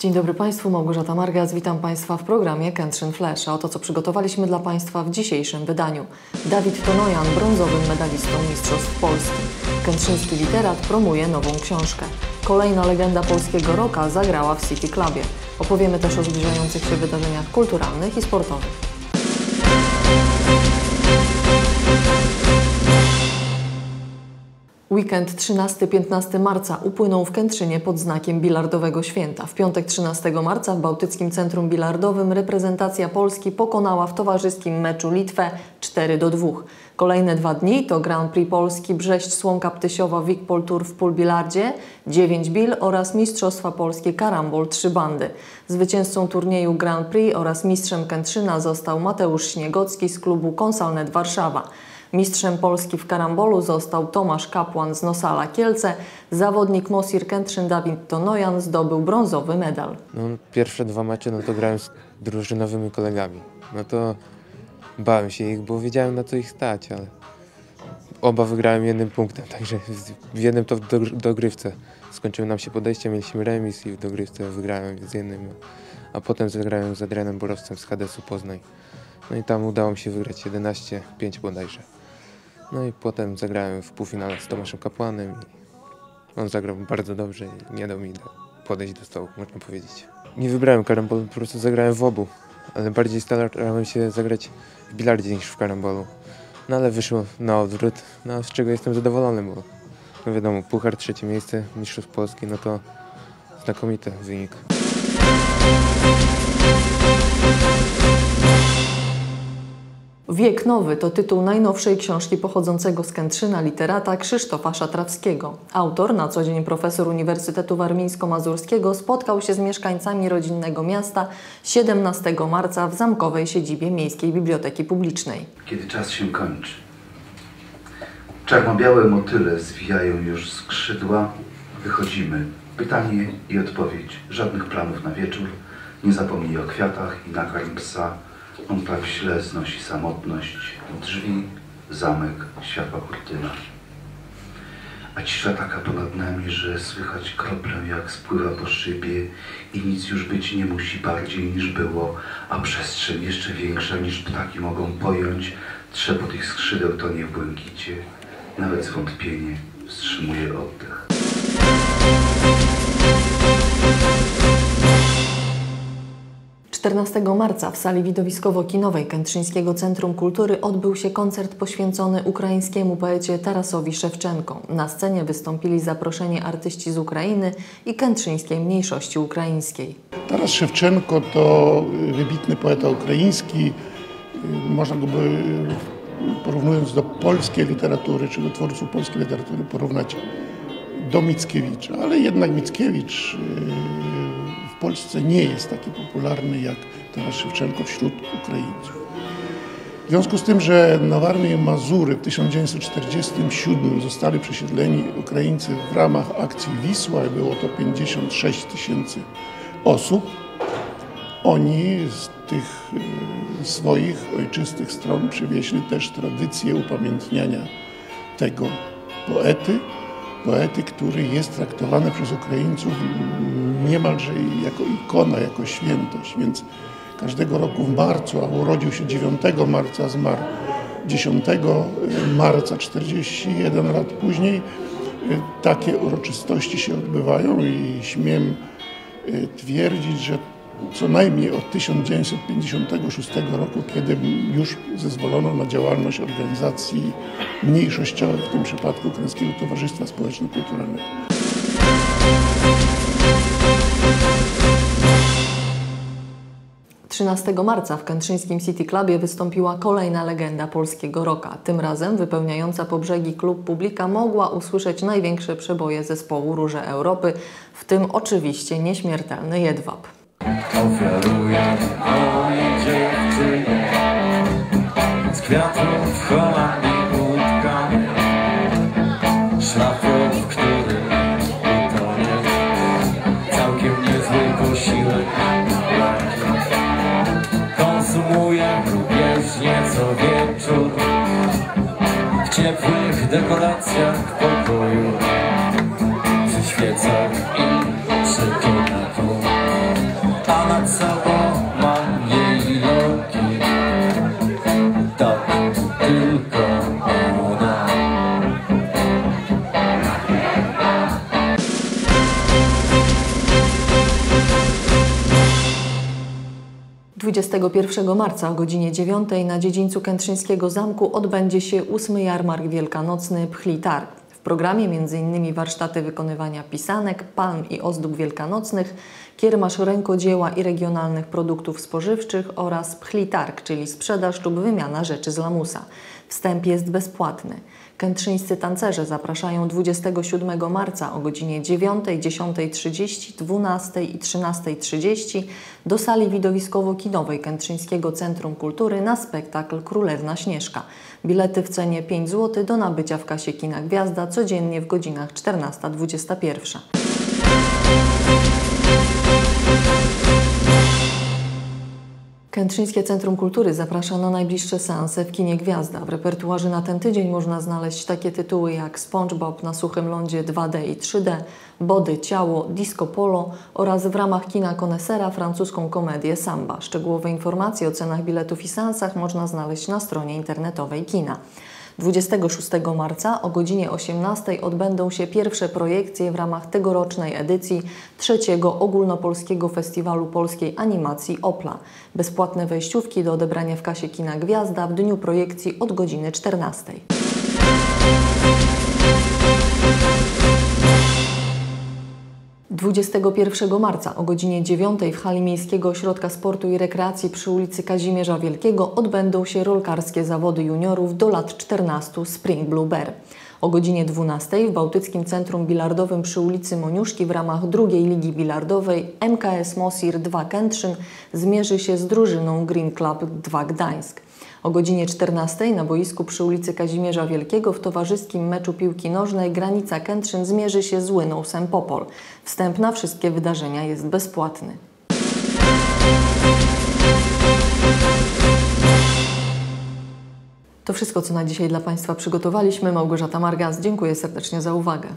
Dzień dobry Państwu, Małgorzata Margas. Witam Państwa w programie Kętrzyn Flash. A oto co przygotowaliśmy dla Państwa w dzisiejszym wydaniu. Dawid Tonojan, brązowym medalistą Mistrzostw Polski. Kętrzyński literat promuje nową książkę. Kolejna legenda polskiego roka zagrała w City Clubie. Opowiemy też o zbliżających się wydarzeniach kulturalnych i sportowych. Weekend 13-15 marca upłynął w Kętrzynie pod znakiem bilardowego święta. W piątek 13 marca w Bałtyckim Centrum Bilardowym reprezentacja Polski pokonała w towarzyskim meczu Litwę 4 do 2. Kolejne dwa dni to Grand Prix Polski Brześć Słomka Ptysiowa Wikpol Tour w Pulbilardzie, 9 bil oraz Mistrzostwa Polskie Karambol 3 bandy. Zwycięzcą turnieju Grand Prix oraz mistrzem Kętrzyna został Mateusz Śniegocki z klubu Konsalnet Warszawa. Mistrzem Polski w karambolu został Tomasz Kapłan z Nosala Kielce. Zawodnik Mosir Kętrzyn Dawid Tonojan zdobył brązowy medal. No, pierwsze dwa mecze no to grałem z drużynowymi kolegami. No to bałem się ich, bo wiedziałem na co ich stać, ale oba wygrałem jednym punktem, także w jednym to w dogrywce. Skończyły nam się podejście, mieliśmy remis i w dogrywce wygrałem z jednym, a potem zagrałem z Adrianem Borowcem z Hadesu Poznań. No i tam udało mi się wygrać 11-5 bodajże. No i potem zagrałem w półfinale z Tomaszem Kapłanem on zagrał bardzo dobrze i nie dał mi podejść do stołu, można powiedzieć. Nie wybrałem karambolu, po prostu zagrałem w obu, ale bardziej starałem się zagrać w bilardzie niż w karambolu. No ale wyszło na odwrót, no z czego jestem zadowolony, bo no wiadomo, puchar trzecie miejsce, mistrzostw Polski, no to znakomity wynik. Wiek Nowy to tytuł najnowszej książki pochodzącego z Kętrzyna literata Krzysztofa Szatrawskiego. Autor, na co dzień profesor Uniwersytetu Warmińsko-Mazurskiego, spotkał się z mieszkańcami rodzinnego miasta 17 marca w zamkowej siedzibie Miejskiej Biblioteki Publicznej. Kiedy czas się kończy. Czarno-białe motyle zwijają już skrzydła. Wychodzimy. Pytanie i odpowiedź. Żadnych planów na wieczór. Nie zapomnij o kwiatach i nakarm psa on tak źle znosi samotność. Drzwi, zamek, światła kurtyna. A cisza taka ponad nami, że słychać kroplę jak spływa po szybie i nic już być nie musi bardziej niż było, a przestrzeń jeszcze większa niż ptaki mogą pojąć. Trzepot ich skrzydeł tonie w błękicie. Nawet zwątpienie wstrzymuje oddech. 14 marca w sali widowiskowo-kinowej Kętrzyńskiego Centrum Kultury odbył się koncert poświęcony ukraińskiemu poecie Tarasowi Szewczenko. Na scenie wystąpili zaproszeni artyści z Ukrainy i kętrzyńskiej mniejszości ukraińskiej. Taras Szewczenko to wybitny poeta ukraiński. Można go by porównując do polskiej literatury, czy do twórców polskiej literatury porównać do Mickiewicza, ale jednak Mickiewicz w Polsce nie jest taki popularny jak Taras Szewczenko wśród Ukraińców. W związku z tym, że na Warmię i Mazury w 1947 zostali przesiedleni Ukraińcy w ramach akcji Wisła, było to 56 tysięcy osób, oni z tych e, swoich ojczystych stron przywieźli też tradycję upamiętniania tego poety, poety, który jest traktowany przez Ukraińców niemalże jako ikona, jako świętość. Więc każdego roku w marcu, a urodził się 9 marca, zmarł 10 marca, 41 lat później, takie uroczystości się odbywają i śmiem e, twierdzić, że co najmniej od 1956 roku, kiedy już zezwolono na działalność organizacji mniejszościowych, w tym przypadku Ukraińskiego Towarzystwa Społeczno-Kulturalnego. Trzynastego marca w Kętrzyńskim City Clubie wystąpiła kolejna legenda polskiego roka. Tym razem wypełniająca po brzegi klub publika mogła usłyszeć największe przeboje zespołu Róże Europy, w tym oczywiście nieśmiertelny Jedwab. Ofiaruję mojej dziewczynie z kwiatów, kolami, łódkami, szlafrok, który utonie, całkiem niezły posiłek. Konsumuję lubieżnie co wieczór. W ciepłych dekoracjach 21 marca o godzinie 9 na dziedzińcu Kętrzyńskiego Zamku odbędzie się ósmy jarmark wielkanocny Pchli Targ. W programie m.in. warsztaty wykonywania pisanek, palm i ozdób wielkanocnych, kiermasz rękodzieła i regionalnych produktów spożywczych oraz Pchli Targ, czyli sprzedaż lub wymiana rzeczy z lamusa. Wstęp jest bezpłatny. Kętrzyńscy tancerze zapraszają 27 marca o godzinie 9, 10.30, 12 i 13.30 do sali widowiskowo-kinowej Kętrzyńskiego Centrum Kultury na spektakl Królewna Śnieżka. Bilety w cenie 5 zł do nabycia w kasie Kina Gwiazda codziennie w godzinach 14-21. Kętrzyńskie Centrum Kultury zaprasza na najbliższe seanse w kinie Gwiazda. W repertuarze na ten tydzień można znaleźć takie tytuły jak SpongeBob na suchym lądzie 2D i 3D, Body, Ciało, Disco Polo oraz w ramach kina Konesera francuską komedię Samba. Szczegółowe informacje o cenach biletów i seansach można znaleźć na stronie internetowej kina. 26 marca o godzinie 18 odbędą się pierwsze projekcje w ramach tegorocznej edycji trzeciego ogólnopolskiego festiwalu polskiej animacji Opla. Bezpłatne wejściówki do odebrania w kasie Kina Gwiazda w dniu projekcji od godziny 14. 21 marca o godzinie 9 w hali Miejskiego Ośrodka Sportu i Rekreacji przy ulicy Kazimierza Wielkiego odbędą się rolkarskie zawody juniorów do lat 14 Spring Blue Bear. O godzinie 12 w Bałtyckim Centrum Bilardowym przy ulicy Moniuszki w ramach drugiej ligi bilardowej MKS Mosir 2 Kętrzyn zmierzy się z drużyną Green Club 2 Gdańsk. O godzinie 14 na boisku przy ulicy Kazimierza Wielkiego w towarzyskim meczu piłki nożnej Granica Kętrzyn zmierzy się z Łyną Sempopol. Wstęp na wszystkie wydarzenia jest bezpłatny. To wszystko, co na dzisiaj dla Państwa przygotowaliśmy. Małgorzata Margas, dziękuję serdecznie za uwagę.